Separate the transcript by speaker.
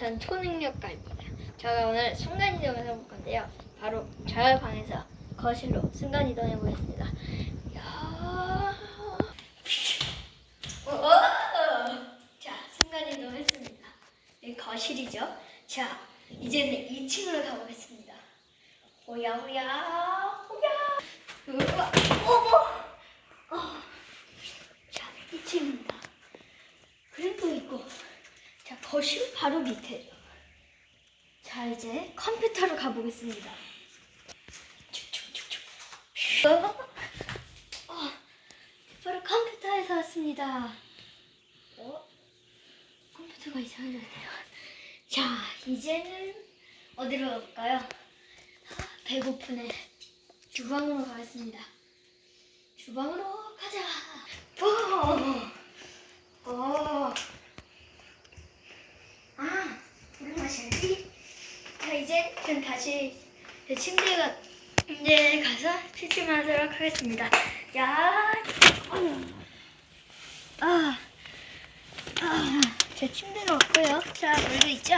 Speaker 1: 전 초능력가입니다. 제가 오늘 순간이동을 해볼 건데요. 바로 저의 방에서 거실로 순간이동해 보겠습니다. 야. 오! 자, 순간이동 했습니다. 여기 거실이죠. 자, 이제는 2층으로 가보겠습니다. 오야, 오야, 오야. 우와, 어머! 어. 자, 2층입니다. 그림도 있고. 자, 거실 바로 밑에죠. 자, 이제 컴퓨터로 가보겠습니다. 어? 어, 바로 컴퓨터에서 왔습니다. 어? 컴퓨터가 이상해졌네요. 자, 이제는 어디로? 아, 배고프네. 주방으로 가겠습니다. 주방으로 가자. 어. 어. 아, 물을 마셔야지. 자, 이제 전 다시 제 침대가 이제 가서 취침하도록 하겠습니다. 야, 아, 아, 제 침대로 왔고요. 자, 물도 있죠?